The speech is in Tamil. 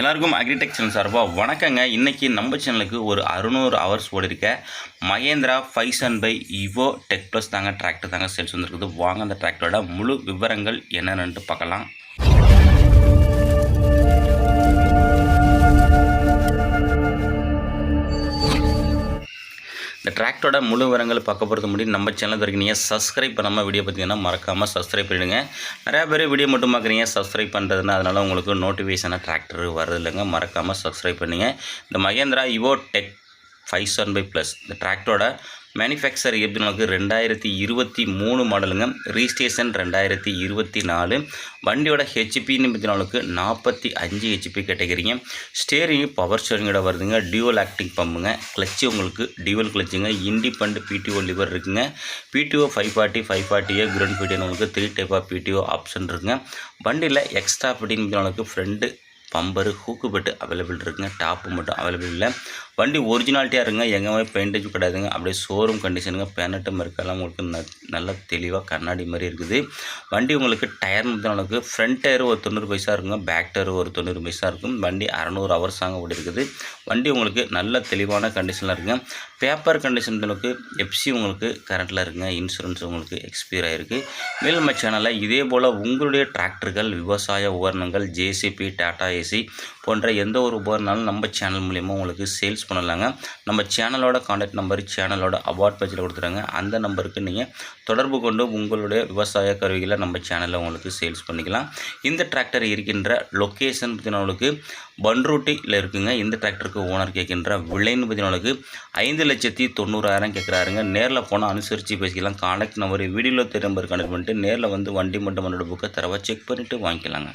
எல்லாருக்கும் அக்ரிடெக் சேனல் சார்பாக வணக்கங்க. இன்றைக்கி நம்ம சேனலுக்கு ஒரு அறுநூறு ஹவர்ஸ் ஓடிருக்க மகேந்திரா ஃபைசன் பை இவோ டெக் ப்ளஸ் தாங்க டிராக்டர் தாங்க சேல்ஸ் வந்துருக்குது. வாங்க அந்த டிராக்டரோட முழு விவரங்கள் என்னென்னு பார்க்கலாம். இந்த டிராக்டரோட முழு விவரங்கள் பார்க்க போகிறது முடியும் நம்ம சேனல் வரைக்கும் நீங்கள் சப்ஸ்கிரைப் பண்ணாமல் வீடியோ பார்த்தீங்கன்னா மறக்காமல் சப்ஸ்கிரைப் பண்ணிடுங்க. நிறையா பேர் வீடியோ மட்டும் பார்க்குறீங்க சப்ஸ்கிரைப் பண்ணுறதுனா அதனால் உங்களுக்கு நோட்டிஃபிகேஷனாக டிராக்டர் வரதில்லைங்க இல்லைங்க மறக்காமல் சப்ஸ்கிரைப் பண்ணுங்க. இந்த Mahindra Yuvo tech five seven five plus இந்த டிராக்டரோட மேனுஃபேக்சர் எப்படி நமக்கு ரெண்டாயிரத்தி இருபத்தி மூணு மாடலுங்க ரீஸ்டேஷன் ரெண்டாயிரத்தி இருபத்தி நாலு. வண்டியோட ஹெச்பின்னு பார்த்தீங்கன்னா நாற்பத்தி அஞ்சு ஹெச்பி கேட்டகரிங்க. ஸ்டேரிங் பவர் ஸ்டேரிங்கோட வருதுங்க. டியூவல் ஆக்டிங் பம்புங்க கிளச்சு உங்களுக்கு டியூவல் கிளச்சுங்க இண்டிபெண்ட் பிடிஓ லிவர் இருக்குங்க. பிடிஓ ஃபைவ் ஃபார்ட்டி ஃபைவ் ஃபார்ட்டியே கிரண்ட் பிடிஓ நம்மளுக்கு three type of PTO option இருக்குங்க. வண்டியில் எக்ஸ்ட்ரா ஃபிட்டிங் நம்மளுக்கு front bumper hook bed available இருக்குங்க. டாப்பு மட்டும் அவைலபிள் இல்லை. வண்டி ஒரிஜினாலிட்டியாக இருங்க எங்கே மாதிரி பெயிண்டேஜும் கிடையாதுங்க. அப்படியே ஷோரூம் கண்டிஷனுங்க பேனட்டு மறுக்கெல்லாம் உங்களுக்கு ந நல்ல தெளிவாக கண்ணாடி மாதிரி இருக்குது. வண்டி உங்களுக்கு டயர் அளவுக்கு ஃப்ரண்ட் டயர் ஒரு தொண்ணூறு பைசா இருக்குங்க பேக் டயர் ஒரு தொண்ணூறு பைசா இருக்கும். வண்டி அறநூறு ஹவர்ஸ் ஓடி இருக்குது. வண்டி உங்களுக்கு நல்ல தெளிவான கண்டிஷனில் இருக்குங்க. பேப்பர் கண்டிஷன் அளவுக்கு எஃப்சி உங்களுக்கு கரண்ட்டில் இருக்குங்க. இன்சூரன்ஸ் உங்களுக்கு எக்ஸ்பீர் ஆகிருக்கு மேலும் நம்ம சேனலில் இதே போல் உங்களுடைய டிராக்டர்கள் விவசாய உபகரணங்கள் ஜேசிபி டாடா ஏசி போன்ற எந்த ஒரு உபகரணாலும் நம்ம சேனல் மூலிமா உங்களுக்கு சேல்ஸ் பண்ணலாங்க. நம்ம சேனலோட காண்டாக்ட் நம்பர் சேனலோட அவார்ட் பேஜில் கொடுத்துருங்க அந்த நம்பருக்கு நீங்கள் தொடர்பு கொண்டு உங்களுடைய விவசாய கருவிகளை நம்ம சேனலில் உங்களுக்கு சேல்ஸ் பண்ணிக்கலாம். இந்த டிராக்டர் இருக்கின்ற லொக்கேஷன் பார்த்தீங்கன்னா உங்களுக்கு பன்ரூட்டியில் இருக்குங்க. இந்த டிராக்டருக்கு ஓனர் கேட்கின்ற விலைன்னு பார்த்தீங்கன்னா ஐந்து லட்சத்தி தொண்ணூறாயிரம் கேட்குறாருங்க. நேரில் போனால் அனுசரித்து பேசிக்கலாம். காண்டாக்ட் நம்பர் வீடியோவில் தெரிய நம்பர் கனெக்ட் பண்ணிட்டு நேரில் வந்து வண்டி மட்டும் மண்ணோட புக்கை தரவா செக் பண்ணிவிட்டு வாங்கிக்கலாங்க.